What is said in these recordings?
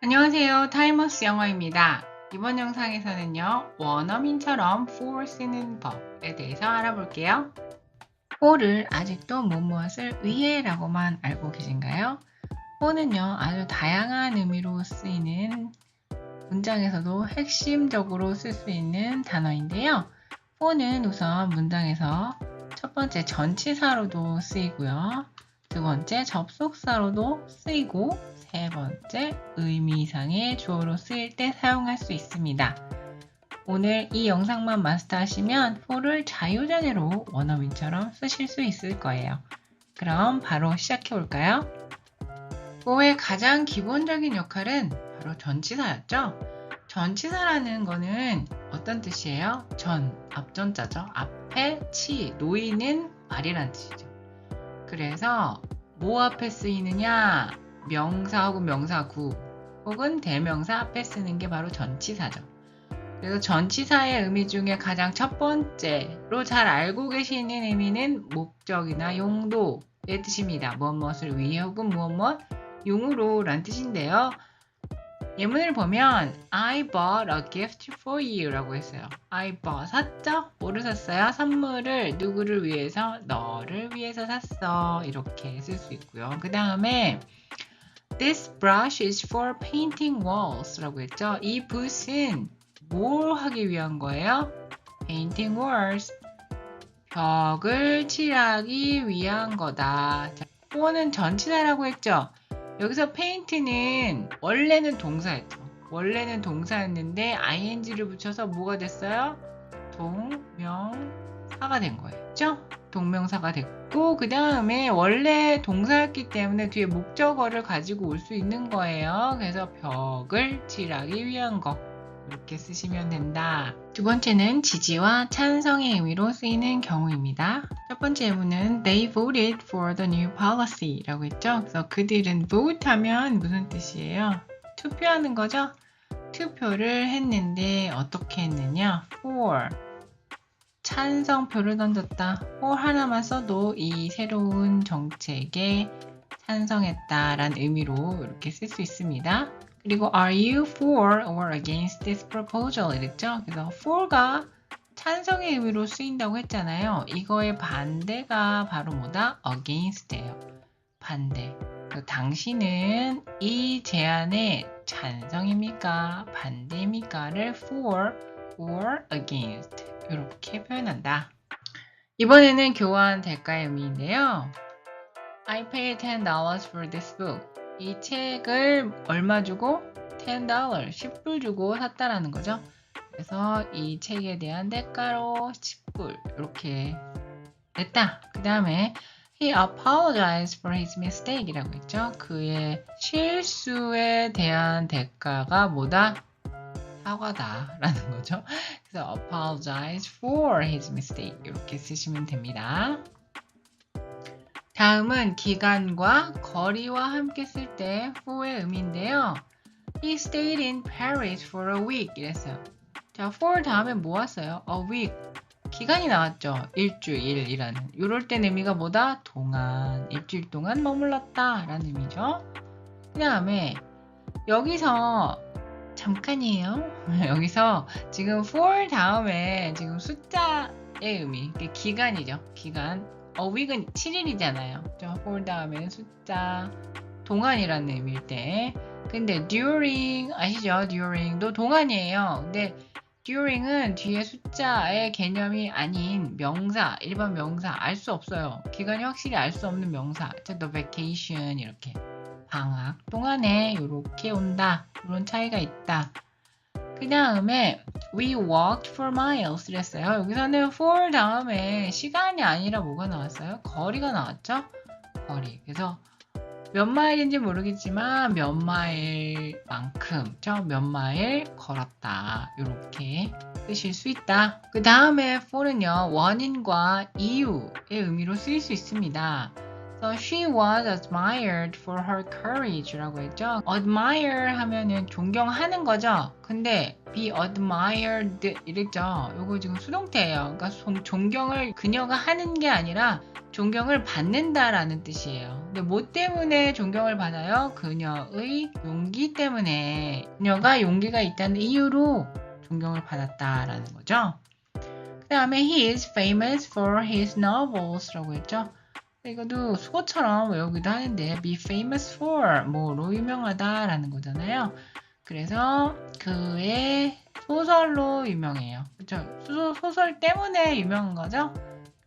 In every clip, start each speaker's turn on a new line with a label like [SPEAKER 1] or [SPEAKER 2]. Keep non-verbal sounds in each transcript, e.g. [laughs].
[SPEAKER 1] 안녕하세요. 타이머스 영어입니다. 이번 영상에서는요, 원어민처럼 for 쓰는 법에 대해서 알아볼게요. for를 아직도 무엇을 위해 라고만 알고 계신가요? for는요, 아주 다양한 의미로 쓰이는 문장에서도 핵심적으로 쓸 수 있는 단어인데요. for는 우선 문장에서 첫 번째 전치사로도 쓰이고요. 두 번째 접속사로도 쓰이고 세 번째 의미상의 주어로 쓰일 때 사용할 수 있습니다. 오늘 이 영상만 마스터하시면 for를 자유자재로 원어민처럼 쓰실 수 있을 거예요. 그럼 바로 시작해 볼까요? for의 가장 기본적인 역할은 바로 전치사였죠. 전치사라는 거는 어떤 뜻이에요? 전, 앞전자죠. 앞에 치, 놓이는 말이란 뜻이죠. 그래서 뭐 앞에 쓰이느냐? 명사 혹은 명사구 혹은 대명사 앞에 쓰는 게 바로 전치사죠. 그래서 전치사의 의미 중에 가장 첫 번째로 잘 알고 계시는 의미는 목적이나 용도의 뜻입니다. 무엇 무엇을 위해 혹은 무엇 무엇 용으로 란 뜻인데요. 예문을 보면 I bought a gift for you 라고 했어요. I bought 샀죠? 뭐를 샀어요? 선물을 누구를 위해서? 너를 위해서 샀어. 이렇게 쓸 수 있고요. 그 다음에 This brush is for painting walls 라고 했죠. 이 붓은 뭘 하기 위한 거예요? painting walls. 벽을 칠하기 위한 거다. 자, for는 전치사라고 했죠. 여기서 paint는 원래는 동사였죠. 원래는 동사였는데 ing를 붙여서 뭐가 됐어요? 동명사가 된 거예요. 그죠? 동명사가 됐고 그 다음에 원래 동사였기 때문에 뒤에 목적어를 가지고 올 수 있는 거예요. 그래서 벽을 칠하기 위한 거 이렇게 쓰시면 된다. 두 번째는 지지와 찬성의 의미로 쓰이는 경우입니다. 첫 번째 예문은 They voted for the new policy 라고 했죠. 그래서 그들은 vote 하면 무슨 뜻이에요? 투표하는 거죠? 투표를 했는데 어떻게 했느냐? for 찬성표를 던졌다. or 하나만 써도 이 새로운 정책에 찬성했다라는 의미로 이렇게 쓸 수 있습니다. 그리고 are you for or against this proposal 이랬죠? 그래서 for가 찬성의 의미로 쓰인다고 했잖아요. 이거의 반대가 바로 뭐다? against예요. 반대. 당신은 이 제안에 찬성입니까? 반대입니까?를 for or against 이렇게 표현한다. 이번에는 교환 대가의 의미인데요. I paid $10 for this book. 이 책을 얼마 주고? $10, 10불 주고 샀다라는 거죠. 그래서 이 책에 대한 대가로 10불 이렇게 냈다. 그 다음에 He apologized for his mistake 이라고 했죠. 그의 실수에 대한 대가가 뭐다? 사과다 라는 거죠. 그래서 apologize for his mistake 이렇게 쓰시면 됩니다. 다음은 기간과 거리와 함께 쓸 때 for의 의미인데요. He stayed in Paris for a week 이랬어요. 자, for 다음에 뭐 왔어요? a week. 기간이 나왔죠. 일주일이라는. 이럴 땐 의미가 뭐다? 동안. 일주일 동안 머물렀다. 라는 의미죠. 그 다음에 여기서 잠깐이에요. [laughs] 여기서 지금 for 다음에 지금 숫자의 의미, 기간이죠. 기간. 어, week은 7일이잖아요. for 다음에는 숫자, 동안이라는 의미일 때. 근데 during 아시죠? during도 동안이에요. 근데 during은 뒤에 숫자의 개념이 아닌 명사, 일반 명사 알 수 없어요. 기간이 확실히 알 수 없는 명사. the vacation 이렇게. 방학 동안에 이렇게 온다. 이런 차이가 있다. 그 다음에 we walked for miles 이랬어요. 여기서는 for 다음에 시간이 아니라 뭐가 나왔어요? 거리가 나왔죠? 거리. 그래서 몇 마일인지 모르겠지만 몇 마일만큼 몇 마일 걸었다. 이렇게 쓰실 수 있다. 그 다음에 for는요 원인과 이유의 의미로 쓰일 수 있습니다. So she was admired for her courage라고 했죠. admire 하면은 존경하는 거죠. 근데 be admired 이랬죠. 요거 지금 수동태예요. 그러니까 존- 존경을 그녀가 하는 게 아니라 존경을 받는다라는 뜻이에요. 근데 뭐 때문에 존경을 받아요? 그녀의 용기 때문에 그녀가 용기가 있다는 이유로 존경을 받았다라는 거죠. 그 다음에 he is famous for his novels라고 했죠. 이것도 수고처럼 외우기도 하는데 be famous for 뭐로 유명하다라는 거잖아요. 그래서 그의 소설로 유명해요. 그렇죠? 소설 때문에 유명한 거죠.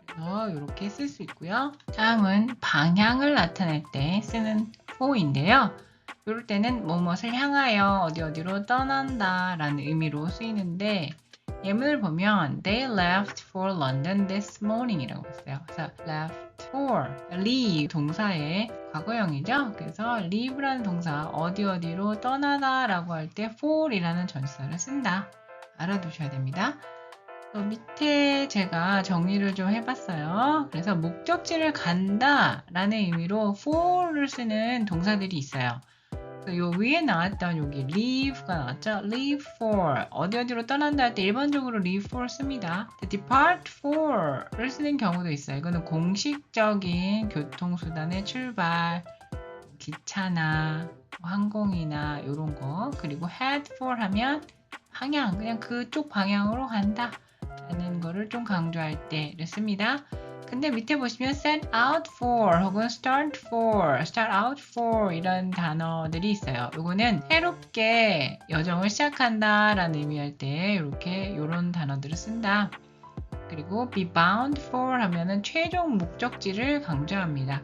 [SPEAKER 1] 그래서 이렇게 쓸 수 있고요. 다음은 방향을 나타낼 때 쓰는 for인데요. 이럴 때는 무엇을 향하여 어디 어디로 떠난다 라는 의미로 쓰이는데 예문을 보면 They left for London this morning 이라고 했어요. 그래서 left for, leave 동사의 과거형이죠. 그래서 leave라는 동사 어디 어디로 떠나다 라고 할 때 for 이라는 전치사를 쓴다. 알아두셔야 됩니다. 또 밑에 제가 정리를 좀 해봤어요. 그래서 목적지를 간다 라는 의미로 for를 쓰는 동사들이 있어요. 요 위에 나왔던 여기 leave가 나왔죠? leave for 어디 어디로 떠난다 할 때 일반적으로 leave for 씁니다. depart for를 쓰는 경우도 있어요. 이거는 공식적인 교통수단의 출발, 기차나 뭐 항공이나 이런 거 그리고 head for 하면 방향 그냥 그쪽 방향으로 간다 라는 거를 좀 강조할 때를 씁니다. 근데 밑에 보시면 set out for 혹은 start for, start out for 이런 단어들이 있어요. 요거는 새롭게 여정을 시작한다 라는 의미할 때 이렇게 이런 단어들을 쓴다. 그리고 be bound for 하면은 최종 목적지를 강조합니다.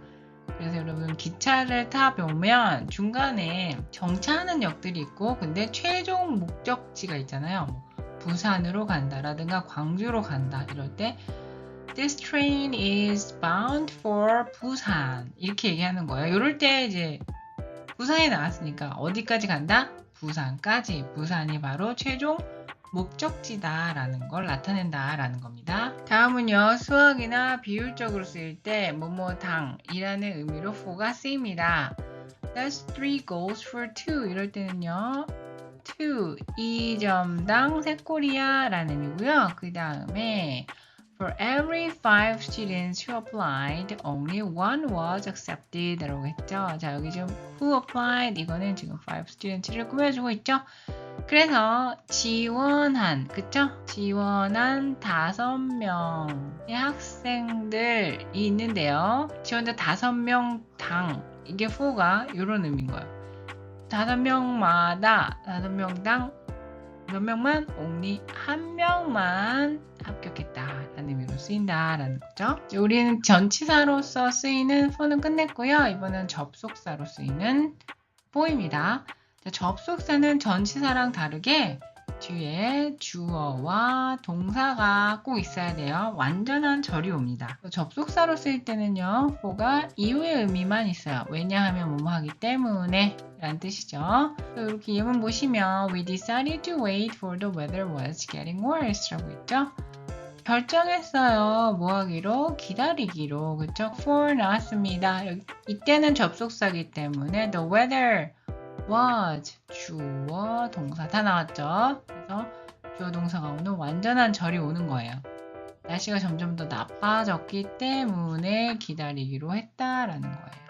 [SPEAKER 1] 그래서 여러분 기차를 타 보면 중간에 정차하는 역들이 있고 근데 최종 목적지가 있잖아요. 뭐 부산으로 간다라든가 광주로 간다 이럴 때 This train is bound for 부산 이렇게 얘기하는 거예요. 이럴 때 이제 부산이 나왔으니까 어디까지 간다? 부산까지. 부산이 바로 최종 목적지다라는 걸 나타낸다라는 겁니다. 다음은요 수학이나 비율적으로 쓰일 때 뭐뭐당이라는 의미로 for가 쓰입니다. That's three goals for two 이럴 때는요 2 2점당 3골이야 라는 의미고요. 그 다음에 For every five students who applied, only one was accepted 라고 했죠. 자, 여기 지금 who applied 이거는 지금 five students를 꾸며주고 있죠. 그래서 지원한, 그쵸? 지원한 다섯 명의 학생들이 있는데요. 지원자 다섯 명 당, 이게 for가 이런 의미인 거예요. 다섯 명마다, 다섯 명당 몇 명만? only 한 명만 합격했다 라는 의미로 쓰인다라는 거죠. 우리는 전치사로서 쓰이는 for는 끝냈고요. 이번엔 접속사로 쓰이는 for입니다. 접속사는 전치사랑 다르게 뒤에 주어와 동사가 꼭 있어야 돼요. 완전한 절이 옵니다. 접속사로 쓰일 때는요, for가 이후의 의미만 있어요. 왜냐하면 뭐뭐 하기 때문에 라는 뜻이죠. 이렇게 예문 보시면 We decided to wait for the weather was getting worse 라고 했죠. 결정했어요. 뭐 하기로? 기다리기로. 그쵸? for 나왔습니다. 이때는 접속사기 때문에 the weather was 주어 동사 다 나왔죠. 그래서 주어 동사가 오는 완전한 절이 오는 거예요. 날씨가 점점 더 나빠졌기 때문에 기다리기로 했다라는 거예요.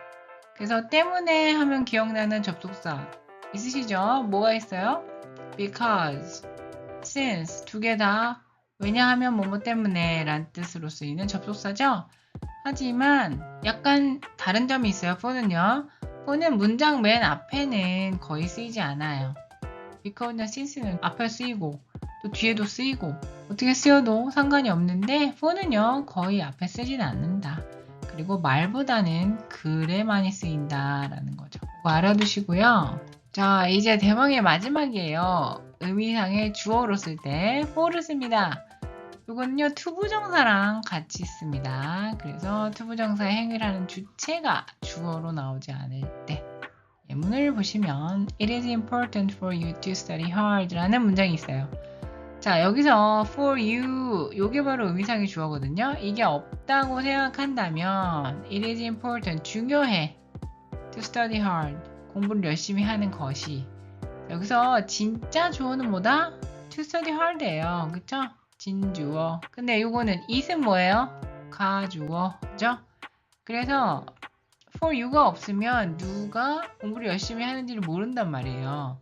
[SPEAKER 1] 그래서 때문에 하면 기억나는 접속사 있으시죠? 뭐가 있어요? because, since 두 개 다 왜냐하면 뭐뭐 때문에 란 뜻으로 쓰이는 접속사죠? 하지만 약간 다른 점이 있어요. for는요. for는 문장 맨 앞에는 거의 쓰이지 않아요. because나 since는 앞에 쓰이고 또 뒤에도 쓰이고 어떻게 쓰여도 상관이 없는데 for는요. 거의 앞에 쓰진 않는다. 그리고 말보다는 글에 많이 쓰인다라는 거죠. 알아두시고요. 자, 이제 대망의 마지막이에요. 의미상의 주어로 쓸 때 for를 씁니다. 이거는요, 투부정사랑 같이 씁니다. 그래서 투부정사의 행위를 하는 주체가 주어로 나오지 않을 때 예문을 보시면 It is important for you to study hard 라는 문장이 있어요. 자, 여기서 for you 요게 바로 의미상의 주어거든요. 이게 없다고 생각한다면 it is important 중요해 to study hard 공부를 열심히 하는 것이 여기서 진짜 주어는 뭐다? to study hard예요. 그쵸? 진주어. 근데 요거는 it은 뭐예요? 가주어. 그죠? 그래서 for you가 없으면 누가 공부를 열심히 하는지를 모른단 말이에요.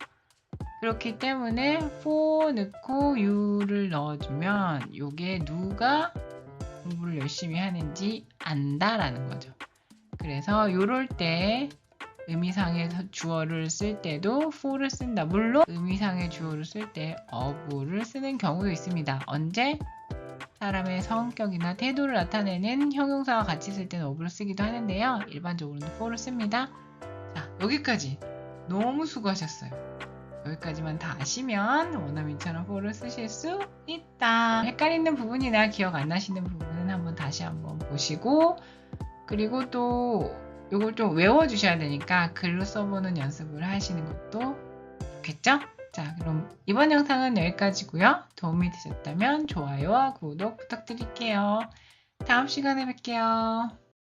[SPEAKER 1] 그렇기 때문에 for 넣고 you를 넣어주면 요게 누가 공부를 열심히 하는지 안다라는 거죠. 그래서 요럴 때 의미상의 주어를 쓸 때도 for를 쓴다. 물론 의미상의 주어를 쓸 때 of를 쓰는 경우도 있습니다. 언제? 사람의 성격이나 태도를 나타내는 형용사와 같이 쓸 때는 of를 쓰기도 하는데요. 일반적으로는 for를 씁니다. 자, 여기까지 너무 수고하셨어요. 여기까지만 다 아시면 원어민처럼 for를 쓰실 수 있다. 헷갈리는 부분이나 기억 안 나시는 부분은 한번 다시 한번 보시고 그리고 또 요걸 좀 외워주셔야 되니까 글로 써보는 연습을 하시는 것도 좋겠죠? 자, 그럼 이번 영상은 여기까지고요. 도움이 되셨다면 좋아요와 구독 부탁드릴게요. 다음 시간에 뵐게요.